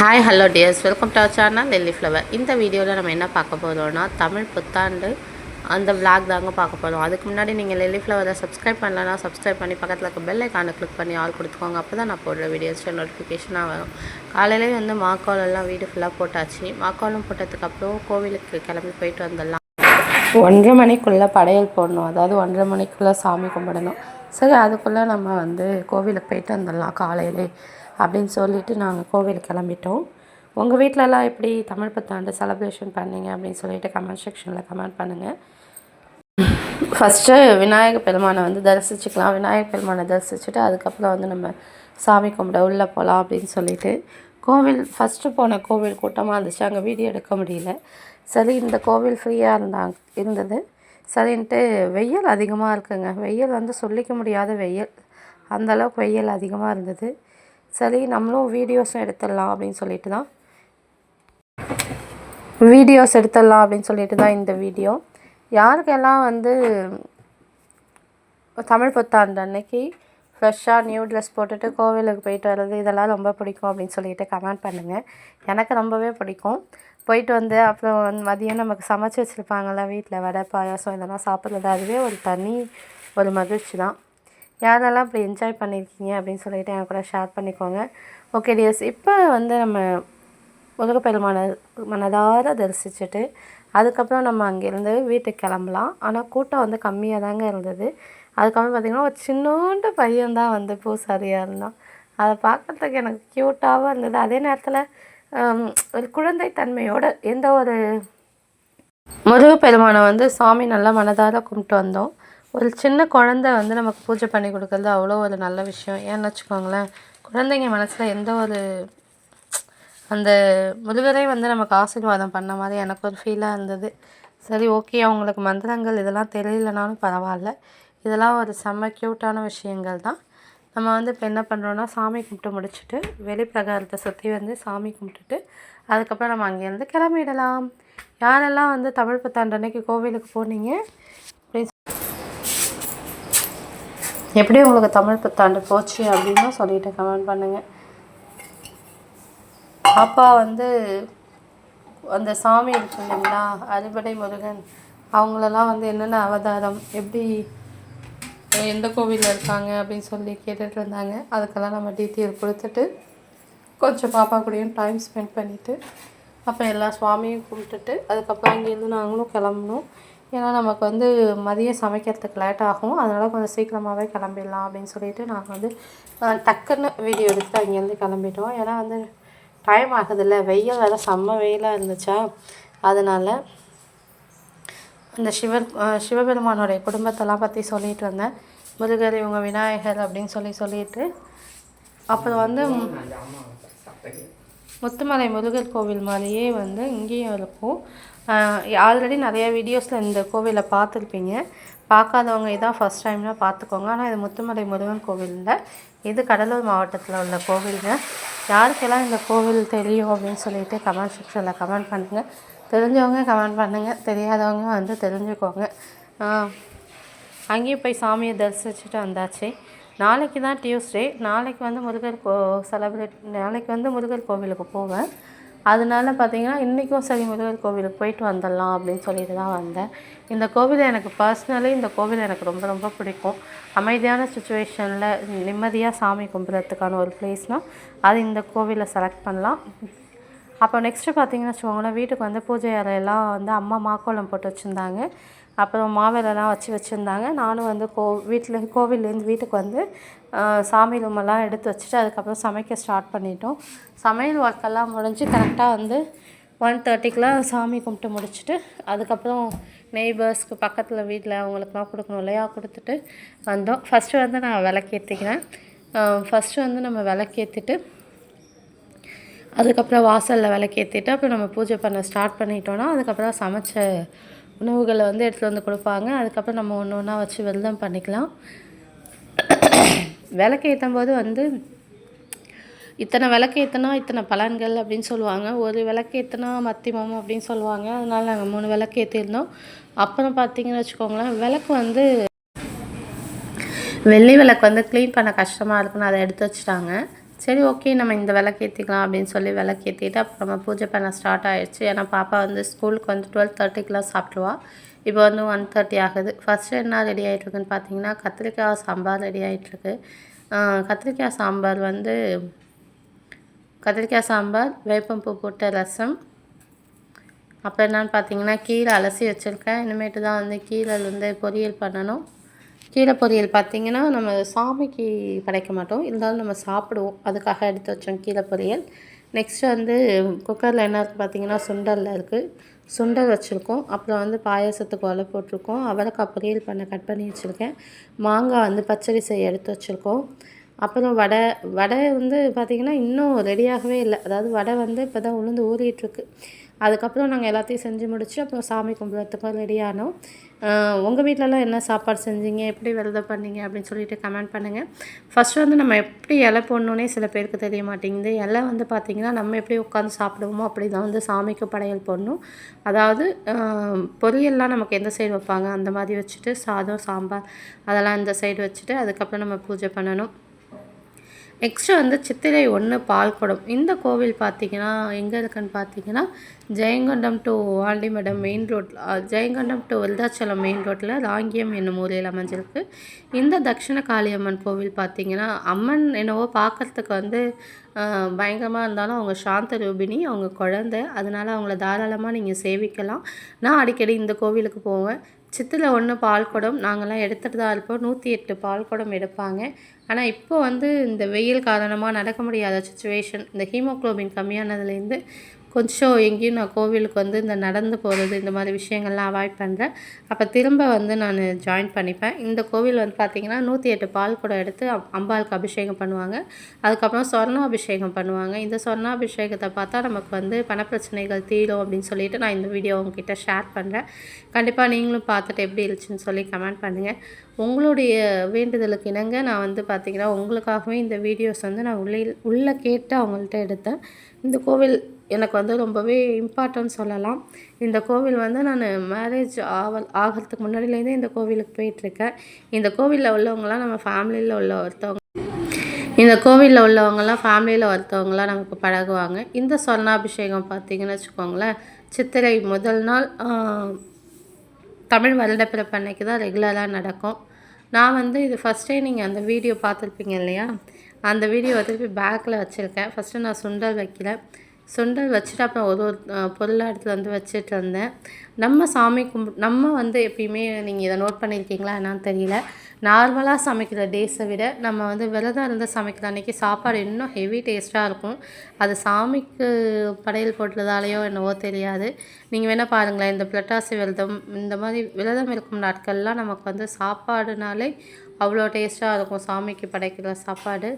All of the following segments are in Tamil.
Hi hello dears welcome to our channel lily flower இந்த வீடியோவில் நம்ம என்ன பார்க்க போகிறோம்னா தமிழ் புத்தாண்டு அந்த விளாக் தாங்க பார்க்க போகிறோம் அதுக்கு முன்னாடி நீங்கள் லில்லி ஃப்ளவரை சப்ஸ்கிரைப் பண்ணலன்னா சப்ஸ்கிரைப் பண்ணி பக்கத்தில் இருக்க பெல் ஐக்கானை கிளிக் பண்ணி ஆள் கொடுத்துக்கோங்க. அப்போ தான் நான் போடுற வீடியோஸில் நோட்டிஃபிகேஷனாக வரும். காலையிலே வந்து மாக்கோல் எல்லாம் வீடு ஃபுல்லாக போட்டாச்சு. மாக்கோலம் போட்டதுக்கப்புறம் கோவிலுக்கு கிளம்பி போயிட்டு வந்துடலாம். ஒன்றரை மணிக்குள்ளே படையல் போடணும். அதாவது ஒன்றரை மணிக்குள்ளே சாமி கும்பிடணும். சரி அதுக்குள்ளே நம்ம வந்து கோவிலுக்கு போயிட்டு வந்துடலாம் காலையிலே. அப்படின்னு சொல்லிட்டு நாங்கள் கோவில் கிளம்பிட்டோம். உங்கள் வீட்டிலலாம் எப்படி தமிழ் புத்தாண்டு செலப்ரேஷன் பண்ணீங்க அப்படின்னு சொல்லிட்டு கமெண்ட் செக்ஷனில் கமெண்ட் பண்ணுங்கள் ஃபஸ்ட்டு விநாயக பெருமானை வந்து தரிசிச்சுக்கலாம். விநாயக பெருமானை தரிசிச்சுட்டு அதுக்கப்புறம் வந்து நம்ம சாமி கும்பிட உள்ளே போகலாம் அப்படின்னு சொல்லிட்டு கோவில் ஃபஸ்ட்டு போன கோவில் கூட்டமாக இருந்துச்சு. அங்கே வீடியோ எடுக்க முடியல. சரி இந்த கோவில் ஃப்ரீயாக இருந்தாங்க இருந்தது. சரின்ட்டு வெயில் அதிகமாக இருக்குங்க. வெயில் வந்து சொல்லிக்க முடியாத வெயில். அந்தளவுக்கு வெயில் அதிகமாக இருந்தது. சரி நம்மளும் வீடியோஸும் எடுத்துடலாம் அப்படின்னு சொல்லிட்டு தான். வீடியோஸ் எடுத்துடலாம் அப்படின்னு சொல்லிட்டு தான் இந்த வீடியோ யாருக்கெல்லாம் வந்து தமிழ் புத்தாண்டு அன்னைக்கு ஃப்ரெஷ்ஷாக நியூ ட்ரெஸ் போட்டுட்டு கோவிலுக்கு போயிட்டு வர்றது இதெல்லாம் ரொம்ப பிடிக்கும் அப்படின்னு சொல்லிட்டு கமெண்ட் பண்ணுங்கள் எனக்கு ரொம்பவே பிடிக்கும். போயிட்டு வந்து அப்புறம் வந்து மதியம் நமக்கு சமைச்சு வச்சுருப்பாங்கள்ல வீட்டில் வடை பாயாசம் இதெல்லாம் சாப்பிட்றது அதுவே ஒரு தனி ஒரு மகிழ்ச்சி தான். யாரெல்லாம் இப்படி என்ஜாய் பண்ணியிருக்கீங்க அப்படின்னு சொல்லிட்டு என் கூட ஷேர் பண்ணிக்கோங்க. ஓகே டியர்ஸ் இப்போ வந்து நம்ம முருகப்பெருமான மனதார தரிசிச்சுட்டு அதுக்கப்புறம் நம்ம அங்கேருந்து வீட்டுக்கு கிளம்பலாம். ஆனால் கூட்டம் வந்து கம்மியாக தாங்க இருந்தது. அதுக்கப்புறம் பார்த்திங்கன்னா ஒரு சின்னோண்டு பையன் தான் வந்து பூசாரியாக இருந்தான். அதை பார்க்குறதுக்கு எனக்கு க்யூட்டாகவும் இருந்தது. அதே நேரத்தில் ஒரு குழந்தை தன்மையோட எந்த ஒரு முருகப்பெருமானை வந்து சாமி நல்லா மனதார கும்பிட்டு வந்தோம். ஒரு சின்ன குழந்தை வந்து நமக்கு பூஜை பண்ணி கொடுக்கறது அவ்வளோ ஒரு நல்ல விஷயம். ஏன்னு வச்சுக்கோங்களேன் குழந்தைங்க மனசில் எந்த ஒரு அந்த முருகரை வந்து நமக்கு ஆசீர்வாதம் பண்ண மாதிரி எனக்கு ஒரு ஃபீலாக இருந்தது. சரி ஓகே அவங்களுக்கு மந்திரங்கள் இதெல்லாம் தெரியலனாலும் பரவாயில்ல. இதெல்லாம் ஒரு செம்ம க்யூட்டான விஷயங்கள் தான். நம்ம வந்து இப்போ என்ன பண்ணுறோன்னா சாமி கும்பிட்டு முடிச்சுட்டு வெளிப்பிரகாரத்தை சுற்றி வந்து சாமி கும்பிட்டுட்டு அதுக்கப்புறம் நம்ம அங்கேருந்து கிளம்பிடலாம். யாரெல்லாம் வந்து தமிழ் புத்தாண்டு அன்னைக்கு கோவிலுக்கு போனீங்க அப்படின்னு எப்படி உங்களுக்கு தமிழ் புத்தாண்டு போச்சு அப்படின்னு சொல்லிட்டு கமெண்ட் பண்ணுங்கள் பாப்பா வந்து அந்த சாமி இருக்கு இல்லைங்களா அறுபடை முருகன் அவங்களெல்லாம் வந்து என்னென்ன அவதாரம் எப்படி எந்த கோவிலில் இருக்காங்க அப்படின்னு சொல்லி கேட்டுட்டு இருந்தாங்க. அதுக்கெல்லாம் நம்ம டீட்டெயில் கொடுத்துட்டு கொஞ்சம் பாப்பா கூடயும் டைம் ஸ்பெண்ட் பண்ணிவிட்டு அப்போ எல்லா சுவாமியும் கும்பிட்டுட்டு அதுக்கப்புறம் அங்கேருந்து நாங்களும் கிளம்பணும். ஏன்னா நமக்கு வந்து மதியம் சமைக்கிறதுக்கு லேட் ஆகும். அதனால் கொஞ்சம் சீக்கிரமாகவே கிளம்பிடலாம் அப்படின்னு சொல்லிட்டு நாங்கள் வந்து டக்குன்னு வீடியோ எடுத்து அங்கேருந்து கிளம்பிட்டோம். ஏன்னா வந்து டைம் ஆகுதில்ல. வெயில் வேறு செம்ம வெயிலாக இருந்துச்சா? அதனால் அந்த சிவ சிவபெருமானுடைய குடும்பத்தெல்லாம் பற்றி சொல்லிட்டு வந்தேன். முருகர் இவங்க விநாயகர் அப்படின்னு சொல்லி சொல்லிட்டு. அப்புறம் வந்து முத்துமலை முருகர் கோவில் மாதிரியே வந்து இங்கேயும் இருக்கும். ஆல்ரெடி நிறைய வீடியோஸில் இந்த கோவிலை பார்த்துருப்பீங்க. பார்க்காதவங்க இதான் ஃபஸ்ட் டைம்னா பார்த்துக்கோங்க. ஆனால் இது முத்துமலை முருகன் கோவில் இல்லை. இது கடலூர் மாவட்டத்தில் உள்ள கோவிலுங்க. யாருக்கெல்லாம் இந்த கோவில் தெரியும் அப்படின்னு சொல்லிட்டு கமெண்ட் செக்ஷனில் கமெண்ட் பண்ணுங்கள் தெரிஞ்சவங்க கமெண்ட் பண்ணுங்கள் தெரியாதவங்க வந்து தெரிஞ்சுக்கோங்க. அங்கேயும் போய் சாமியை தரிசிச்சுட்டு வந்தாச்சு. நாளைக்கு தான் டியூஸ்டே நாளைக்கு வந்து முருகர் கோ செலப்ரேட் நாளைக்கு வந்து முருகர் கோவிலுக்கு போவேன். அதனால பார்த்தீங்கன்னா இன்றைக்கும் சரி முருகர் கோவிலுக்கு போயிட்டு வந்துடலாம் அப்படின்னு சொல்லிட்டு தான் வந்தேன். இந்த கோவில் எனக்கு பர்சனலி இந்த கோவில் எனக்கு ரொம்ப ரொம்ப பிடிக்கும். அமைதியான சுச்சுவேஷனில் நிம்மதியாக சாமி கும்பிட்றதுக்கான ஒரு பிளேஸ்னால் அது இந்த கோவிலை செலக்ட் பண்ணலாம். அப்போ நெக்ஸ்ட்டு பார்த்தீங்கன்னு வச்சுக்கோங்களேன் வீட்டுக்கு வந்து பூஜை அறையெல்லாம் வந்து அம்மா மாக்கோலம் போட்டு வச்சுருந்தாங்க. அப்புறம் மாவிலெல்லாம் வச்சு வச்சுருந்தாங்க. நானும் வந்து கோ வீட்டில் கோவில்லேருந்து வீட்டுக்கு வந்து சாமி ரூமெல்லாம் எடுத்து வச்சுட்டு அதுக்கப்புறம் சமைக்க ஸ்டார்ட் பண்ணிட்டோம். சமையல் ஒர்க்கெல்லாம் முடிஞ்சு கரெக்டாக வந்து ஒன் தேர்ட்டிக்கெலாம் சாமி கும்பிட்டு முடிச்சுட்டு அதுக்கப்புறம் நெய்பர்ஸ்க்கு பக்கத்தில் வீட்டில் அவங்களுக்குலாம் கொடுக்கணும் இல்லையா கொடுத்துட்டு வந்தோம். ஃபஸ்ட்டு வந்து நான் விளக்கேற்றிக்கிறேன் ஃபஸ்ட்டு வந்து நம்ம விளக்கேற்றிட்டு அதுக்கப்புறம் வாசலில் விளக்கேற்றிட்டு அப்புறம் நம்ம பூஜை பண்ண ஸ்டார்ட் பண்ணிட்டோன்னா அதுக்கப்புறம் சமைச்ச உணவுகளை வந்து எடுத்துகிட்டு வந்து கொடுப்பாங்க. அதுக்கப்புறம் நம்ம ஒன்று ஒன்றா வச்சு விரதம் பண்ணிக்கலாம். விளக்கேற்றும் போது வந்து இத்தனை விளக்கேற்றினா இத்தனை பலன்கள் அப்படின்னு சொல்லுவாங்க. ஒரு விளக்கேற்றினா மத்திமம் அப்படின்னு சொல்லுவாங்க. அதனால் நாங்கள் மூணு விளக்கு ஏற்றிருந்தோம் அப்புறம் பார்த்தீங்கன்னு வச்சுக்கோங்களேன் விளக்கு வந்து வெள்ளி விளக்கு வந்து க்ளீன் பண்ண கஷ்டமாக இருக்குன்னு அதை எடுத்து வச்சுட்டாங்க. சரி ஓகே நம்ம இந்த விளக்கேற்றிக்கலாம் அப்படின்னு சொல்லி விளக்கேற்றிட்டு அப்புறம் நம்ம பூஜை பண்ண ஸ்டார்ட் ஆகிடுச்சு ஏன்னா பாப்பா வந்து ஸ்கூலுக்கு வந்து டுவெல் தேர்ட்டிக்கெலாம் சாப்பிடுவா இப்போ வந்து ஒன் தேர்ட்டி ஆகுது. ஃபஸ்ட்டு என்ன ரெடி ஆகிட்ருக்குன்னு பார்த்தீங்கன்னா கத்திரிக்காய் சாம்பார் ரெடி ஆகிட்ருக்கு கத்திரிக்காய் சாம்பார் வந்து கத்திரிக்காய் சாம்பார் வேப்பம்பூ போட்ட ரசம். அப்புறம் என்னென்னு பார்த்தீங்கன்னா கீரை அலசி வச்சுருக்கேன். இனிமேட்டு தான் வந்து கீரை வந்து பொரியல் பண்ணணும். கீரை பொரியல் பார்த்திங்கன்னா நம்ம சாமிக்கு படைக்க மாட்டோம். இருந்தாலும் நம்ம சாப்பிடுவோம். அதுக்காக எடுத்து வச்சோம் கீரை பொரியல் நெக்ஸ்ட்டு வந்து குக்கரில் என்ன இருக்குது பார்த்திங்கன்னா சுண்டலில் இருக்குது சுண்டல் வச்சுருக்கோம். அப்புறம் வந்து பாயசத்துக்கு ஒலை போட்டிருக்கோம். அவரைக்காய் பொரியல் பண்ண கட் பண்ணி வச்சுருக்கேன். மாங்காய் வந்து பச்சடி செய்ய எடுத்து வச்சுருக்கோம். அப்புறம் வடை வடை வந்து பார்த்திங்கன்னா இன்னும் ரெடியாகவே இல்லை. அதாவது வடை வந்து இப்போ தான் உளுந்து ஊறிட்டுருக்கு அதுக்கப்புறம் நாங்கள் எல்லாத்தையும் செஞ்சு முடிச்சு அப்புறம் சாமி கும்பிட்றதுக்கும் ரெடி ஆனோம். உங்கள் வீட்டிலலாம் என்ன சாப்பாடு செஞ்சீங்க? எப்படி விரதம் பண்ணீங்க? அப்படின்னு சொல்லிட்டு கமெண்ட் பண்ணுங்கள் ஃபஸ்ட்டு வந்து நம்ம எப்படி இலை போடணுன்னே சில பேருக்கு தெரிய மாட்டேங்குது. இலை வந்து பார்த்திங்கன்னா நம்ம எப்படி உட்காந்து சாப்பிடுவோமோ அப்படி தான் வந்து சாமிக்கு படையல் போடணும். அதாவது பொரியல்லாம் நமக்கு எந்த சைடு வைப்பாங்க? அந்த மாதிரி வச்சுட்டு சாதம் சாம்பார் அதெல்லாம் இந்த சைடு வச்சுட்டு அதுக்கப்புறம் நம்ம பூஜை பண்ணணும். நெக்ஸ்ட்டு வந்து சித்திரை ஒன்று பால்குடம் இந்த கோவில் பார்த்திங்கன்னா எங்கே இருக்குன்னு பார்த்தீங்கன்னா ஜெயங்கொண்டம் டு ஆண்டிமடம் மெயின் ரோட்டில் ஜெயங்கொண்டம் டு விருதாச்சலம் மெயின் ரோட்டில் ராங்கியம் என்னும் ஊரில் அமைஞ்சிருக்கு. இந்த தட்சிண காளியம்மன் கோவில் பார்த்திங்கன்னா அம்மன் என்னவோ பார்க்குறதுக்கு வந்து பயங்கரமாக இருந்தாலும் அவங்க சாந்த ரூபினி அவங்க குழந்த. அதனால் அவங்கள தாராளமாக நீங்கள் சேவிக்கலாம். நான் அடிக்கடி இந்த கோவிலுக்கு போவேன். சித்தில் ஒன்று பால் குடம் நாங்கள்லாம் எடுத்துகிட்டு தான் இருப்போம். நூற்றி எட்டு பால் குடம் எடுப்பாங்க. ஆனால் இப்போ வந்து இந்த வெயில் காரணமாக நடக்க முடியாத சுச்சுவேஷன் இந்த ஹீமோக்ளோபின் கம்மியானதுலேருந்து கொஞ்சம் எங்கேயும் நான் கோவிலுக்கு வந்து இந்த நடந்து போகிறது இந்த மாதிரி விஷயங்கள்லாம் அவாய்ட் பண்ணுறேன் அப்போ திரும்ப வந்து நான் ஜாயின் பண்ணிப்பேன். இந்த கோவில் வந்து பார்த்திங்கன்னா நூற்றி எட்டு பால் கூட எடுத்து அம்பாளுக்கு அபிஷேகம் பண்ணுவாங்க. அதுக்கப்புறம் சொர்ணாபிஷேகம் பண்ணுவாங்க. இந்த சொர்ணாபிஷேகத்தை பார்த்தா நமக்கு வந்து பணப்பிரச்சனைகள் தீரும் அப்படின்னு சொல்லிட்டு நான் இந்த வீடியோ உங்ககிட்ட ஷேர் பண்ணுறேன் கண்டிப்பாக நீங்களும் பார்த்துட்டு எப்படி இருந்துச்சுன்னு சொல்லி கமெண்ட் பண்ணுங்கள் உங்களுடைய வேண்டுதலுக்கு இணங்க நான் வந்து பார்த்திங்கன்னா உங்களுக்காகவே இந்த வீடியோஸ் வந்து நான் உள்ளே உள்ளே கேட்டு அவங்கள்ட்ட எடுத்தேன். இந்த கோவில் எனக்கு வந்து ரொம்பவே இம்பார்ட்டன்ட் சொல்லலாம். இந்த கோவில் வந்து நான் மேரேஜ் ஆவல் ஆகிறதுக்கு முன்னாடிலேருந்தே இந்த கோவிலுக்கு போயிட்டுருக்கேன். இந்த கோவிலில் உள்ளவங்களாம் நம்ம ஃபேமிலியில் உள்ள ஒருத்தவங்க இந்த கோவிலில் உள்ளவங்கலாம் ஃபேமிலியில் ஒருத்தவங்களாம் நமக்கு பழகுவாங்க. இந்த சொர்ணாபிஷேகம் பார்த்திங்கன்னு வச்சுக்கோங்களேன் சித்திரை முதல் நாள் தமிழ் வருடப்பிறப்பு அன்னைக்கு தான் ரெகுலராக நடக்கும். நான் வந்து இது ஃபஸ்ட்டே நீங்கள் அந்த வீடியோ பார்த்துருப்பீங்க இல்லையா? அந்த வீடியோ திருப்பி பேக்கில் வச்சுருக்கேன். ஃபஸ்ட்டு நான் சுண்டல் வைக்கிறேன் சுண்டல் வச்சுட்டு அப்புறம் ஒரு ஒரு பொருளாக எடுத்து வந்து வச்சுட்டு இருந்தேன் நம்ம சாமி கும்பி நம்ம வந்து எப்பயுமே நீங்கள் இதை நோட் பண்ணியிருக்கீங்களா என்னான்னு தெரியல. நார்மலாக சமைக்கிற டேஸை விட நம்ம வந்து விரதம் இருந்து சமைக்கிற அன்றைக்கி சாப்பாடு இன்னும் ஹெவி டேஸ்ட்டாக இருக்கும். அது சாமிக்கு படையல் போட்டதாலேயோ என்னவோ தெரியாது. நீங்கள் வேணால் பாருங்களேன் இந்த புரட்டாசி விரதம் இந்த மாதிரி விரதம் இருக்கும் நாட்கள்லாம் நமக்கு வந்து சாப்பாடுனாலே அவ்வளோ டேஸ்ட்டாக இருக்கும் சாமிக்கு படைக்கிற சாப்பாடு.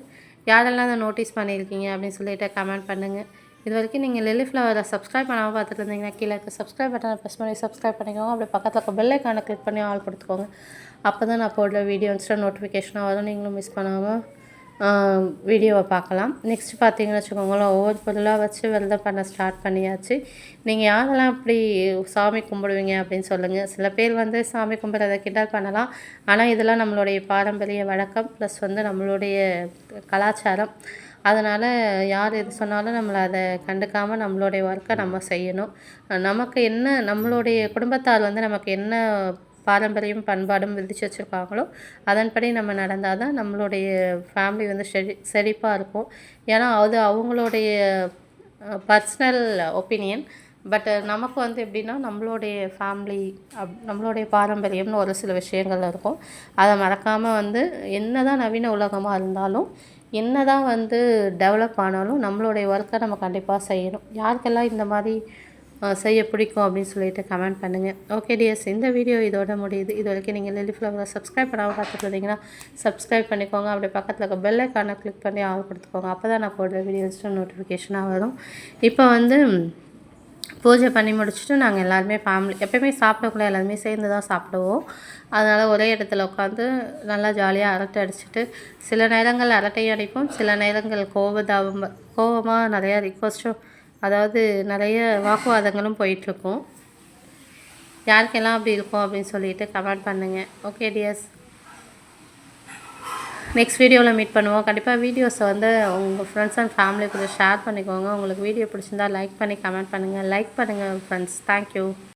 யாரெல்லாம் அதை நோட்டீஸ் பண்ணியிருக்கீங்க அப்படின்னு சொல்லிட்டு கமெண்ட் பண்ணுங்கள் இது வரைக்கும் நீங்கள் லெலி ஃப்ளவரை சப்ஸ்கிரைப் பண்ணாமல் பார்த்துட்டு இருந்தீங்கன்னா கீழே இருக்க சப்ஸ்கிரைப் பட்டனை ப்ரெஸ் பண்ணி சப்ஸ்கிரைப் பண்ணிக்கோங்க. அப்படியே பக்கத்தில் இருக்க பெல்லைக்கான கிளிக் பண்ணி ஆள் கொடுத்துக்கோங்க. அப்போ தான் நான் போடுற வீடியோ இன்ஸ்டா நோட்டிஃபிகேஷனாக வரும். நீங்களும் மிஸ் பண்ணாமல் வீடியோவை பார்க்கலாம். நெக்ஸ்ட் பார்த்தீங்கன்னு வச்சுக்கோங்களேன் ஒவ்வொரு பொருளாக வச்சு விரதம் பண்ண ஸ்டார்ட் பண்ணியாச்சு. நீங்கள் யாரெல்லாம் அப்படி சாமி கும்பிடுவீங்க அப்படின்னு சொல்லுங்கள் சில பேர் வந்து சாமி கும்பிட்றத கிண்டல் பண்ணலாம். ஆனால் இதெல்லாம் நம்மளுடைய பாரம்பரிய வழக்கம். ப்ளஸ் வந்து நம்மளுடைய கலாச்சாரம். அதனால் யார் எது சொன்னாலும் நம்மளை அதை கண்டுக்காமல் நம்மளுடைய ஒர்க்கை நம்ம செய்யணும். நமக்கு என்ன நம்மளுடைய குடும்பத்தார் வந்து நமக்கு என்ன பாரம்பரியம் பண்பாடும் விதித்து வச்சுருக்காங்களோ அதன்படி நம்ம நடந்தால் தான் நம்மளுடைய ஃபேமிலி வந்து செழி செழிப்பாக இருக்கும். ஏன்னா அது அவங்களுடைய பர்ஸ்னல் ஒப்பீனியன் பட் நமக்கு வந்து எப்படின்னா நம்மளுடைய ஃபேமிலி அப் நம்மளுடைய பாரம்பரியம்னு ஒரு சில விஷயங்கள் இருக்கும். அதை மறக்காமல் வந்து என்ன தான் நவீன உலகமாக இருந்தாலும் என்ன தான் வந்து டெவலப் ஆனாலும் நம்மளுடைய ஒர்க்கை நம்ம கண்டிப்பாக செய்யணும். யாருக்கெல்லாம் இந்த மாதிரி செய்ய பிடிக்கும் அப்படின்னு சொல்லிட்டு கமெண்ட் பண்ணுங்கள் ஓகே டிஎஸ் இந்த வீடியோ இதோட முடியுது. இது வரைக்கும் நீங்கள் லிலி ஃப்ளவரை சப்ஸ்கிரைப் பண்ணாமல் பார்த்துட்டு இருந்தீங்கன்னா சப்ஸ்கிரைப் பண்ணிக்கோங்க. அப்படியே பக்கத்தில் இருக்க பெல்லைக்கான கிளிக் பண்ணி ஆள் கொடுத்துக்கோங்க. அப்போ தான் நான் போடுற வீடியோஸ் நோட்டிஃபிகேஷனாக வரும். இப்போ வந்து பூஜை பண்ணி முடிச்சுட்டு நாங்கள் எல்லாருமே ஃபேமிலி எப்போயுமே சாப்பிடக்குள்ள எல்லாருமே சேர்ந்து தான் சாப்பிடுவோம். அதனால் ஒரே இடத்துல உட்காந்து நல்லா ஜாலியாக அரட்டை அடிச்சுட்டு சில நேரங்கள் அரட்டையும் அடிப்போம் சில நேரங்கள் கோபதாபம் கோபமாக நிறையா ரிக்வஸ்ட்டும் அதாவது நிறைய வாக்குவாதங்களும் போயிட்டுருக்கும். யாருக்கெல்லாம் அப்படி இருக்கும் அப்படின்னு சொல்லிட்டு கமெண்ட் பண்ணுங்கள் ஓகே டியர்ஸ் நெக்ஸ்ட் வீடியோவில் மீட் பண்ணுவோம். கண்டிப்பாக வீடியோஸை வந்து உங்கள் ஃப்ரெண்ட்ஸ் அண்ட் ஃபேமிலி கூட ஷேர் பண்ணிக்கோங்க. உங்களுக்கு வீடியோ பிடிச்சிருந்தா லைக் பண்ணி கமெண்ட் பண்ணுங்கள் லைக் பண்ணுங்கள் ஃப்ரெண்ட்ஸ் தேங்க்யூ